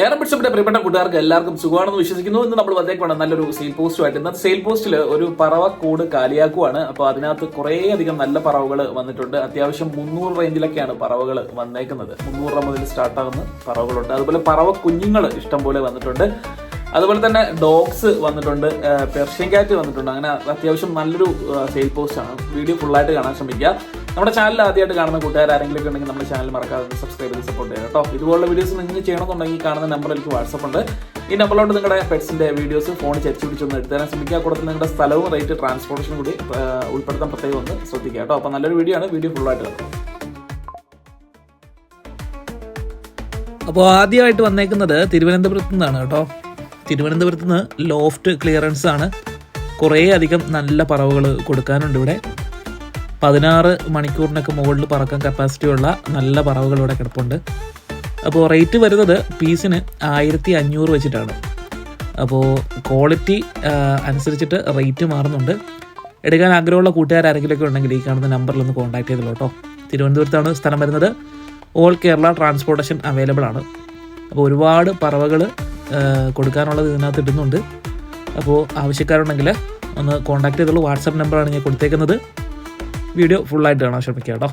Air ബിഷപ്പിന്റെ പ്രിയപ്പെട്ട കൂട്ടുകാർക്ക് എല്ലാവർക്കും സുഖമാണെന്ന് വിശ്വസിക്കുന്നു. ഇന്ന് നമ്മൾ വന്നേക്കാണ് നല്ലൊരു സെയിൽ പോസ്റ്റുമായിട്ട് ഇന്നത്തെ സെയിൽ പോസ്റ്റിൽ ഒരു പറവ കൂട് കാലിയാക്കുവാണ്. അപ്പോൾ അതിനകത്ത് കുറേയധികം നല്ല പറവകൾ വന്നിട്ടുണ്ട്. അത്യാവശ്യം മുന്നൂറ് റേഞ്ചിലൊക്കെയാണ് പറവകൾ വന്നേക്കുന്നത്. മുന്നൂറ് രൂപ മുതൽ സ്റ്റാർട്ട് ആകുന്ന പറവകളുണ്ട്. അതുപോലെ പറവ കുഞ്ഞുങ്ങൾ ഇഷ്ടം പോലെ വന്നിട്ടുണ്ട്. അതുപോലെ തന്നെ ഡോഗ്സ് വന്നിട്ടുണ്ട്. പെർഷ്യൻ കാറ്റ് വന്നിട്ടുണ്ട്. അങ്ങനെ അത്യാവശ്യം നല്ലൊരു സെയിൽ പോസ്റ്റ് ആണ്. വീഡിയോ ഫുള്ളായിട്ട് കാണാൻ ശ്രമിക്കുക. നമ്മുടെ ചാനൽ ആദ്യമായിട്ട് കാണുന്ന കൂട്ടുകാർ ആരെങ്കിലും ഉണ്ടെങ്കിൽ നമ്മുടെ ചാനൽ മറക്കാതെ സബ്സ്ക്രൈബ് ചെയ്ത് സപ്പോർട്ട് ചെയ്യുക കേട്ടോ. ഇതുപോലുള്ള വീഡിയോസ് നിങ്ങൾ ചെയ്യണമെന്നുണ്ടെങ്കിൽ കാണുന്ന നമ്പർ എനിക്ക് വാട്സപ്പ് ഉണ്ട്. ഈ നമ്പറിലോട്ട് നിങ്ങളുടെ പെറ്റ്സിന്റെ വീഡിയോസ് ഫോൺ ചരിച്ചു പിടിച്ചൊന്ന് എടുത്തു തരാൻ ശ്രമിക്കുക. കൂടെ നിങ്ങളുടെ സ്ഥലവും റേറ്റ് ട്രാൻസ്പോർട്ടേഷനും കൂടി ഉൾപ്പെടുത്താൻ പ്രത്യേകം ഒന്ന് ശ്രദ്ധിക്കുക കേട്ടോ. അപ്പോൾ നല്ലൊരു വീഡിയോ ആണ്. വീഡിയോ ഫുള്ളായിട്ട് കാണും. അപ്പോൾ ആദ്യമായിട്ട് വന്നേക്കുന്നത് തിരുവനന്തപുരത്ത് നിന്നാണ് കേട്ടോ. തിരുവനന്തപുരത്ത് നിന്ന് ലോഫ്റ്റ് ക്ലിയറൻസ് ആണ് കുറേ അധികം നല്ല പറവുകൾ കൊടുക്കാനുണ്ട് ഇവിടെ. പതിനാറ് മണിക്കൂറിനൊക്കെ മുകളിൽ പറക്കാൻ കപ്പാസിറ്റി ഉള്ള നല്ല പറവുകൾ ഇവിടെ കിടപ്പുണ്ട്. അപ്പോൾ റേറ്റ് വരുന്നത് പീസിന് ആയിരത്തി അഞ്ഞൂറ് വെച്ചിട്ടാണ്. അപ്പോൾ ക്വാളിറ്റി അനുസരിച്ചിട്ട് റേറ്റ് മാറുന്നുണ്ട്. എടുക്കാൻ ആഗ്രഹമുള്ള കൂട്ടുകാർ ആരെങ്കിലുമൊക്കെ ഉണ്ടെങ്കിൽ ഈ കാണുന്ന നമ്പറിൽ ഒന്ന് കോൺടാക്ട് ചെയ്തല്ലോ കേട്ടോ. തിരുവനന്തപുരത്താണ് സ്ഥലം വരുന്നത് ഓൾ കേരള ട്രാൻസ്പോർട്ടേഷൻ അവൈലബിൾ ആണ്. അപ്പോൾ ഒരുപാട് പറവകൾ കൊടുക്കാനുള്ളത് ഇതിനകത്ത് ഇടുന്നുണ്ട്. അപ്പോൾ ആവശ്യക്കാരുണ്ടെങ്കിൽ ഒന്ന് കോൺടാക്ട് ചെയ്തോളൂ. വാട്സാപ്പ് നമ്പറാണ് ഞാൻ കൊടുത്തേക്കുന്നത്. വീഡിയോ ഫുള്ളായിട്ട് കാണാൻ ശ്രമിക്കുക കേട്ടോ.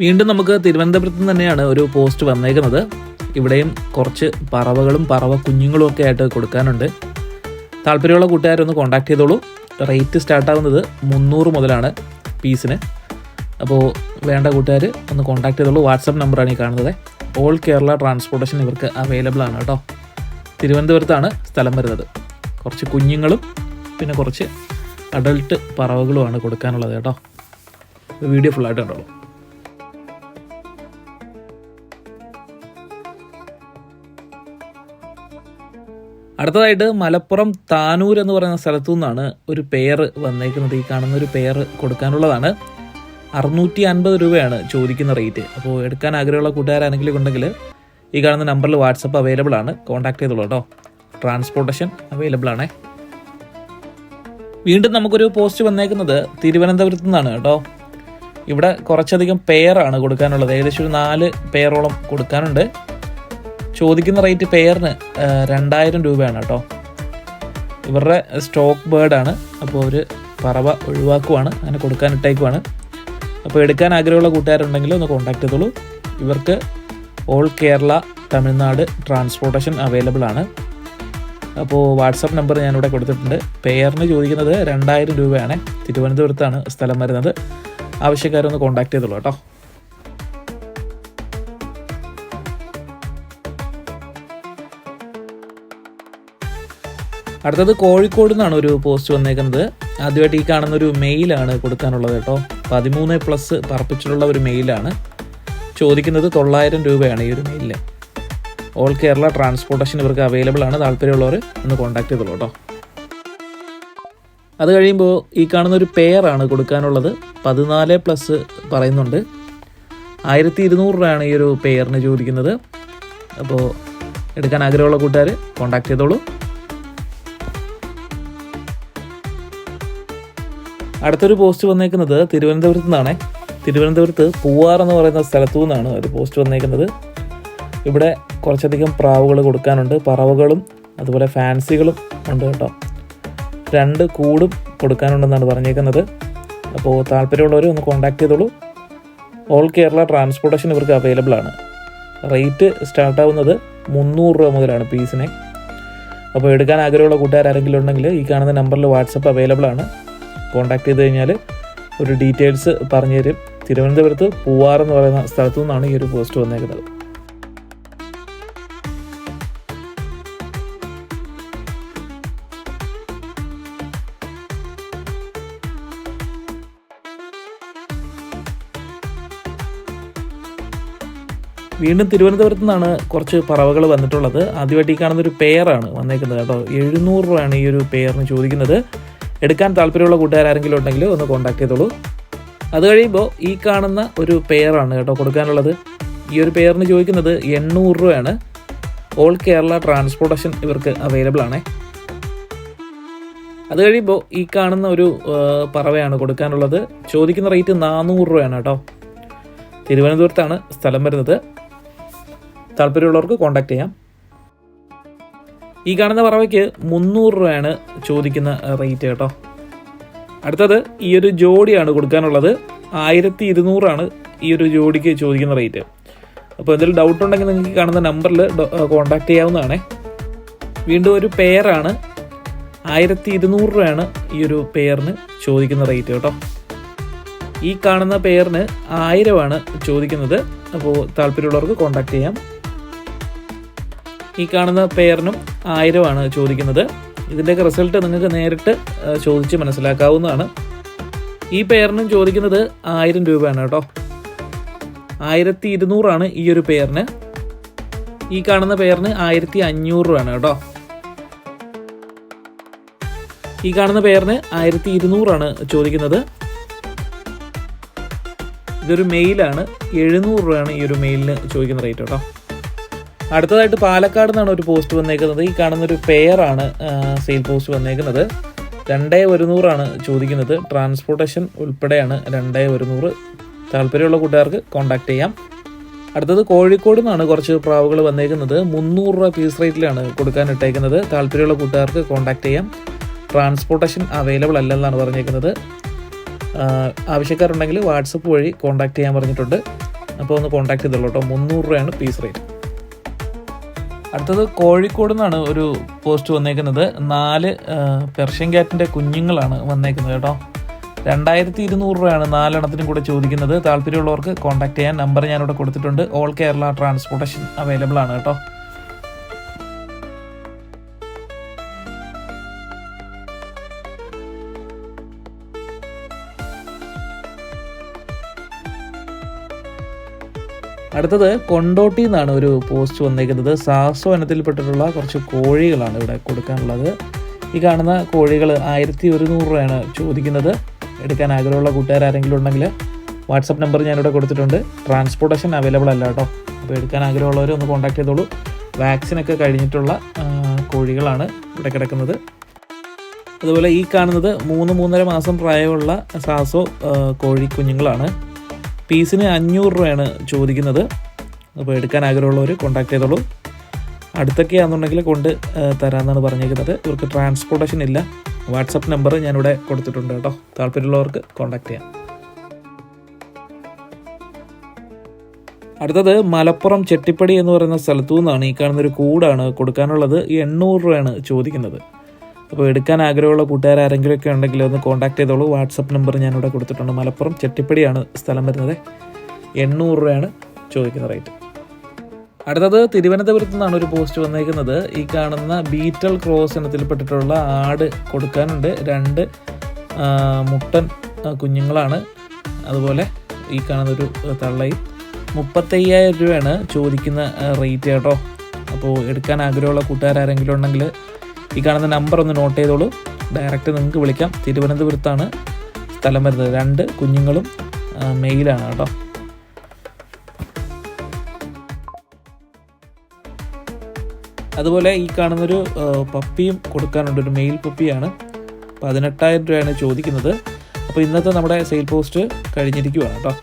വീണ്ടും നമുക്ക് തിരുവനന്തപുരത്ത് തന്നെയാണ് ഒരു പോസ്റ്റ് വന്നേക്കുന്നത്. ഇവിടെയും കുറച്ച് പറവകളും പറവ കുഞ്ഞുങ്ങളും ഒക്കെ ആയിട്ട് കൊടുക്കാനുണ്ട്. താല്പര്യമുള്ള കൂട്ടുകാരൊന്ന് കോൺടാക്ട് ചെയ്തോളൂ. റേറ്റ് സ്റ്റാർട്ടാവുന്നത് മുന്നൂറ് മുതലാണ് പീസിന് അപ്പോൾ വേണ്ട കൂട്ടുകാർ ഒന്ന് കോൺടാക്ട് ചെയ്തോളൂ. വാട്സപ്പ് നമ്പറാണ് ഈ കാണുന്നത്. ഓൾ കേരള ട്രാൻസ്പോർട്ടേഷൻ ഇവർക്ക് അവൈലബിൾ ആണ് കേട്ടോ. തിരുവനന്തപുരത്താണ് സ്ഥലം വരുന്നത്. കുറച്ച് കുഞ്ഞുങ്ങളും പിന്നെ കുറച്ച് അഡൾട്ട് പറവകളുമാണ് കൊടുക്കാനുള്ളത് കേട്ടോ. വീഡിയോ ഫുള്ളായിട്ട് കണ്ടോളൂ. അടുത്തതായിട്ട് മലപ്പുറം താനൂർ എന്ന് പറയുന്ന സ്ഥലത്തു നിന്നാണ് ഒരു പെയർ വന്നേക്കുന്നത്. ഈ കാണുന്ന ഒരു പെയർ കൊടുക്കാനുള്ളതാണ്. അറുന്നൂറ്റി അൻപത് രൂപയാണ് ചോദിക്കുന്ന റേറ്റ് അപ്പോൾ എടുക്കാൻ ആഗ്രഹമുള്ള കൂട്ടുകാരാണെങ്കിലും ഉണ്ടെങ്കിൽ ഈ കാണുന്ന നമ്പറിൽ വാട്സപ്പ് അവൈലബിൾ ആണ്. കോൺടാക്ട് ചെയ്തോളൂ കേട്ടോ. ട്രാൻസ്പോർട്ടേഷൻ അവൈലബിൾ ആണേ. വീണ്ടും നമുക്കൊരു പോസ്റ്റ് വന്നേക്കുന്നത് തിരുവനന്തപുരത്ത് നിന്നാണ് കേട്ടോ. ഇവിടെ കുറച്ചധികം പെയറാണ് കൊടുക്കാനുള്ളത്. ഏകദേശം ഒരു നാല് പെയറോളം കൊടുക്കാനുണ്ട്. ചോദിക്കുന്ന റേറ്റ് പെയറിന് രണ്ടായിരം രൂപയാണ് കേട്ടോ. ഇവരുടെ സ്റ്റോക്ക് ബേർഡാണ് അപ്പോൾ ഒരു പറവ ഒഴിവാക്കുവാണ് അങ്ങനെ കൊടുക്കാൻ ഇട്ടേക്കുവാണ്. അപ്പോൾ എടുക്കാൻ ആഗ്രഹമുള്ള കൂട്ടുകാരുണ്ടെങ്കിൽ ഒന്ന് കോൺടാക്ട് ചെയ്തോളൂ. ഇവർക്ക് all Kerala Tamil Nadu transportation available ആണ്. അപ്പോൾ വാട്സപ്പ് നമ്പർ ഞാനിവിടെ കൊടുത്തിട്ടുണ്ട്. പെയറിന് ചോദിക്കുന്നത് രണ്ടായിരം രൂപയാണ്. തിരുവനന്തപുരത്താണ് സ്ഥലം വരുന്നത്. ആവശ്യക്കാരൊന്ന് കോൺടാക്ട് ചെയ്തോളൂ കേട്ടോ. അടുത്തത് കോഴിക്കോട് നിന്നാണ് ഒരു പോസ്റ്റ് വന്നേക്കുന്നത്. ആദ്യമായിട്ട് ഈ കാണുന്ന ഒരു മെയിലാണ് കൊടുക്കാനുള്ളത് കേട്ടോ. പതിമൂന്ന് പ്ലസ് പറപ്പിച്ചിട്ടുള്ള ഒരു മെയിലാണ്. ചോദിക്കുന്നത് തൊള്ളായിരം രൂപയാണ് ഈ ഒരു മെയിലിൽ ഓൾ കേരള ട്രാൻസ്പോർട്ടേഷൻ ഇവർക്ക് അവൈലബിൾ ആണ്. താല്പര്യമുള്ളവർ ഒന്ന് കോൺടാക്ട് ചെയ്തോളൂ കേട്ടോ. അത് കഴിയുമ്പോൾ ഈ കാണുന്ന ഒരു പെയറാണ് കൊടുക്കാനുള്ളത്. പതിനാല് പ്ലസ് പറയുന്നുണ്ട്. ആയിരത്തി ഇരുന്നൂറ് രൂപയാണ് ഈ ഒരു പെയറിന് ചോദിക്കുന്നത്. അപ്പോൾ എടുക്കാൻ ആഗ്രഹമുള്ള കൂട്ടുകാർ കോൺടാക്ട് ചെയ്തോളൂ. അടുത്തൊരു പോസ്റ്റ് വന്നേക്കുന്നത് തിരുവനന്തപുരത്ത് നിന്നാണ്. തിരുവനന്തപുരത്ത് പൂവാർ എന്ന് പറയുന്ന സ്ഥലത്തു നിന്നാണ് ഒരു പോസ്റ്റ് വന്നേക്കുന്നത്. ഇവിടെ കുറച്ചധികം പ്രാവുകൾ കൊടുക്കാനുണ്ട്. പറവകളും അതുപോലെ ഫാൻസികളും ഉണ്ട് കേട്ടോ. രണ്ട് കൂടും കൊടുക്കാനുണ്ടെന്നാണ് പറഞ്ഞേക്കുന്നത്. അപ്പോൾ താല്പര്യമുള്ളവർ ഒന്ന് കോൺടാക്ട് ചെയ്തോളൂ. ഓൾ കേരള ട്രാൻസ്പോർട്ടേഷൻ ഇവർക്ക് അവൈലബിൾ ആണ്. റേറ്റ് സ്റ്റാർട്ടാവുന്നത് മുന്നൂറ് രൂപ മുതലാണ് പീസിനെ. അപ്പോൾ എടുക്കാൻ ആഗ്രഹമുള്ള കൂട്ടുകാർ ആരെങ്കിലും ഉണ്ടെങ്കിൽ ഈ കാണുന്ന നമ്പറിൽ വാട്സപ്പ് അവൈലബിൾ ആണ്. കോണ്ടാക്ട് ചെയ്ത് കഴിഞ്ഞാൽ ഒരു ഡീറ്റെയിൽസ് പറഞ്ഞു തരും തിരുവനന്തപുരത്ത് പൂവാർ എന്ന് പറയുന്ന സ്ഥലത്തു നിന്നാണ് ഈ ഒരു പോസ്റ്റ് വന്നേക്കുന്നത്. വീണ്ടും തിരുവനന്തപുരത്ത് നിന്നാണ് കുറച്ച് പറവകൾ വന്നിട്ടുള്ളത്. ആദ്യമായിട്ട് ഈ കാണുന്ന ഒരു പെയറാണ് വന്നേക്കുന്നത് കേട്ടോ. എഴുന്നൂറ് രൂപയാണ് ഈ ഒരു പെയറിന് ചോദിക്കുന്നത്. എടുക്കാൻ താല്പര്യമുള്ള കൂട്ടുകാർ ആരെങ്കിലും ഉണ്ടെങ്കിൽ ഒന്ന് കോൺടാക്ട് ചെയ്തോളൂ. അത് കഴിയുമ്പോൾ ഈ കാണുന്ന ഒരു പെയറാണ് കേട്ടോ കൊടുക്കാനുള്ളത്. ഈ ഒരു പെയറിന് ചോദിക്കുന്നത് എണ്ണൂറ് രൂപയാണ്. ഓൾ കേരള ട്രാൻസ്പോർട്ടേഷൻ ഇവർക്ക് അവൈലബിൾ ആണ്. അത് കഴിയുമ്പോൾ ഈ കാണുന്ന ഒരു പറവയാണ് കൊടുക്കാനുള്ളത്. ചോദിക്കുന്ന റേറ്റ് നാനൂറ് രൂപയാണ് കേട്ടോ. തിരുവനന്തപുരത്താണ് സ്ഥലം വരുന്നത്. താല്പര്യമുള്ളവർക്ക് കോൺടാക്ട് ചെയ്യാം. ഈ കാണുന്ന പറവയ്ക്ക് മുന്നൂറ് രൂപയാണ് ചോദിക്കുന്ന റേറ്റ് കേട്ടോ. അടുത്തത് ഈ ഒരു ജോഡിയാണ് കൊടുക്കാനുള്ളത്. ആയിരത്തി ഇരുന്നൂറാണ് ഈ ഒരു ജോഡിക്ക് ചോദിക്കുന്ന റേറ്റ്. അപ്പോൾ എന്തെങ്കിലും ഡൗട്ട് ഉണ്ടെങ്കിൽ നിങ്ങൾക്ക് കാണുന്ന നമ്പറിൽ കോൺടാക്ട് ചെയ്യാവുന്നതാണേ. വീണ്ടും ഒരു പെയറാണ് ആയിരത്തി ഇരുന്നൂറ് രൂപയാണ് ഈ ഒരു പെയറിന് ചോദിക്കുന്ന റേറ്റ് കേട്ടോ. ഈ കാണുന്ന പെയറിന് ആയിരമാണ് ചോദിക്കുന്നത്. അപ്പോൾ താല്പര്യമുള്ളവർക്ക് കോൺടാക്ട് ചെയ്യാം. ഈ കാണുന്ന പെയറിനും ആയിരമാണ് ചോദിക്കുന്നത്. ഇതിന്റെയൊക്കെ റിസൾട്ട് നിങ്ങൾക്ക് നേരിട്ട് ചോദിച്ച് മനസ്സിലാക്കാവുന്നതാണ്. ഈ പെയറിനും ചോദിക്കുന്നത് ആയിരം രൂപയാണ് കേട്ടോ. ആയിരത്തി ഇരുന്നൂറാണ് ഈ ഒരു പെയറിന് ഈ കാണുന്ന പെയറിന് ആയിരത്തി അഞ്ഞൂറ് രൂപയാണ് കേട്ടോ. ഈ കാണുന്ന പെയറിന് ആയിരത്തി ഇരുന്നൂറാണ് ചോദിക്കുന്നത്. ഇതൊരു മെയിലാണ് എഴുന്നൂറ് രൂപയാണ് ഈ ഒരു മെയിലിന് ചോദിക്കുന്ന റേറ്റ് കേട്ടോ. അടുത്തതായിട്ട് പാലക്കാട് നിന്നാണ് ഒരു പോസ്റ്റ് വന്നേക്കുന്നത്. ഈ കാണുന്ന ഒരു പെയറാണ് സെയിൽ പോസ്റ്റ് വന്നേക്കുന്നത്. രണ്ടേ ഒരുന്നൂറാണ് ചോദിക്കുന്നത്. ട്രാൻസ്പോർട്ടേഷൻ ഉൾപ്പെടെയാണ് രണ്ടേ ഒരുന്നൂറ്. താല്പര്യമുള്ള കൂട്ടുകാർക്ക് കോൺടാക്ട് ചെയ്യാം. അടുത്തത് കോഴിക്കോട് നിന്നാണ് കുറച്ച് പ്രാവുകൾ വന്നേക്കുന്നത്. മുന്നൂറ് രൂപ പീസ് റേറ്റിലാണ് കൊടുക്കാൻ ഇട്ടേക്കുന്നത്. താല്പര്യമുള്ള കൂട്ടുകാർക്ക് കോൺടാക്ട് ചെയ്യാം. ട്രാൻസ്പോർട്ടേഷൻ അവൈലബിൾ അല്ലെന്നാണ് പറഞ്ഞേക്കുന്നത്. ആവശ്യക്കാരുണ്ടെങ്കിൽ വാട്സപ്പ് വഴി കോൺടാക്ട് ചെയ്യാൻ പറഞ്ഞിട്ടുണ്ട്. അപ്പോൾ ഒന്ന് കോൺടാക്ട് ചെയ്തോളൂ കേട്ടോ. മുന്നൂറ് രൂപയാണ് പീസ് റേറ്റ്. അടുത്തത് കോഴിക്കോട് നിന്നാണ് ഒരു പോസ്റ്റ് വന്നേക്കുന്നത്. നാല് പെർഷ്യൻ ക്യാറ്റിന്റെ കുഞ്ഞുങ്ങളാണ് വന്നേക്കുന്നത് കേട്ടോ. രണ്ടായിരത്തി ഇരുന്നൂറ് രൂപയാണ് നാലെണ്ണത്തിനും കൂടെ ചോദിക്കുന്നത്. താല്പര്യമുള്ളവർക്ക് കോൺടാക്ട് ചെയ്യാൻ നമ്പർ ഞാനിവിടെ കൊടുത്തിട്ടുണ്ട്. ഓൾ കേരള ട്രാൻസ്പോർട്ടേഷൻ അവൈലബിൾ ആണ് കേട്ടോ. അടുത്തത് കൊണ്ടോട്ടി എന്നാണ് ഒരു പോസ്റ്റ് വന്നിരിക്കുന്നത് സാസോ ഇനത്തിൽപ്പെട്ടിട്ടുള്ള കുറച്ച് കോഴികളാണ് ഇവിടെ കൊടുക്കാനുള്ളത്. ഈ കാണുന്ന കോഴികൾ ആയിരത്തി ഒരുന്നൂറ് രൂപയാണ് ചോദിക്കുന്നത്. എടുക്കാൻ ആഗ്രഹമുള്ള കൂട്ടുകാർ ആരെങ്കിലും ഉണ്ടെങ്കിൽ വാട്സപ്പ് നമ്പർ ഞാനിവിടെ കൊടുത്തിട്ടുണ്ട്. ട്രാൻസ്പോർട്ടേഷൻ അവൈലബിൾ അല്ല കേട്ടോ. അപ്പോൾ എടുക്കാൻ ആഗ്രഹമുള്ളവർ ഒന്ന് കോൺടാക്ട് ചെയ്തോളൂ. വാക്സിനൊക്കെ കഴിഞ്ഞിട്ടുള്ള കോഴികളാണ് ഇവിടെ കിടക്കുന്നത്. അതുപോലെ ഈ കാണുന്നത് മൂന്ന് മൂന്നര മാസം പ്രായമുള്ള സാസോ കോഴിക്കുഞ്ഞുങ്ങളാണ് കോഴി കുഞ്ഞുങ്ങളാണ്. പീസിന് അഞ്ഞൂറ് രൂപയാണ് ചോദിക്കുന്നത്. അപ്പോൾ എടുക്കാൻ ആഗ്രഹമുള്ളവർ കോൺടാക്ട് ചെയ്തോളൂ. അടുത്തൊക്കെ ആണെന്നുണ്ടെങ്കിൽ കൊണ്ട് തരാമെന്നാണ് പറഞ്ഞേക്കുന്നത് ഇവർക്ക് ട്രാൻസ്പോർട്ടേഷൻ ഇല്ല. വാട്സപ്പ് നമ്പർ ഞാനിവിടെ കൊടുത്തിട്ടുണ്ട് കേട്ടോ. താല്പര്യമുള്ളവർക്ക് കോൺടാക്ട് ചെയ്യാം. അടുത്തത് മലപ്പുറം ചെട്ടിപ്പടി എന്ന് പറയുന്ന സ്ഥലത്തു നിന്നാണ് ഈ കാണുന്ന ഒരു കൂടാണ് കൊടുക്കാനുള്ളത്. എണ്ണൂറ് രൂപയാണ് ചോദിക്കുന്നത്. അപ്പോൾ എടുക്കാൻ ആഗ്രഹമുള്ള കൂട്ടുകാർ ആരെങ്കിലുമൊക്കെ ഉണ്ടെങ്കിൽ ഒന്ന് കോൺടാക്ട് ചെയ്തോളൂ. വാട്സപ്പ് നമ്പർ ഞാനിവിടെ കൊടുത്തിട്ടുണ്ട്. മലപ്പുറം ചെട്ടിപ്പടിയാണ് സ്ഥലം വരുന്നത്. എണ്ണൂറ് രൂപയാണ് ചോദിക്കുന്ന റേറ്റ് അടുത്തത് തിരുവനന്തപുരത്ത് നിന്നാണ് ഒരു പോസ്റ്റ് വന്നേക്കുന്നത്. ഈ കാണുന്ന ബീറ്റൽ ക്രോസ് ഇനത്തിൽപ്പെട്ടിട്ടുള്ള ആട് കൊടുക്കാനുണ്ട്. രണ്ട് മുട്ടൻ കുഞ്ഞുങ്ങളാണ്. അതുപോലെ ഈ കാണുന്ന ഒരു മുപ്പത്തയ്യായിരം രൂപയാണ് ചോദിക്കുന്ന റേറ്റ് കേട്ടോ. അപ്പോൾ എടുക്കാൻ ആഗ്രഹമുള്ള കൂട്ടുകാർ ആരെങ്കിലും ഉണ്ടെങ്കിൽ ഈ കാണുന്ന നമ്പർ ഒന്ന് നോട്ട് ചെയ്തോളൂ. ഡയറക്റ്റ് നിങ്ങൾക്ക് വിളിക്കാം. തിരുവനന്തപുരത്താണ് സ്ഥലം വരുന്നത്. രണ്ട് കുഞ്ഞുങ്ങളും മെയിലാണ് കേട്ടോ. അതുപോലെ ഈ കാണുന്നൊരു പപ്പിയും കൊടുക്കാനുണ്ട്. ഒരു മെയിൽ പപ്പിയാണ്. പതിനെട്ടായിരം രൂപയാണ് ചോദിക്കുന്നത്. അപ്പോൾ ഇന്നത്തെ നമ്മുടെ സെയിൽ പോസ്റ്റ് കഴിഞ്ഞിരിക്കുവാണ് കേട്ടോ.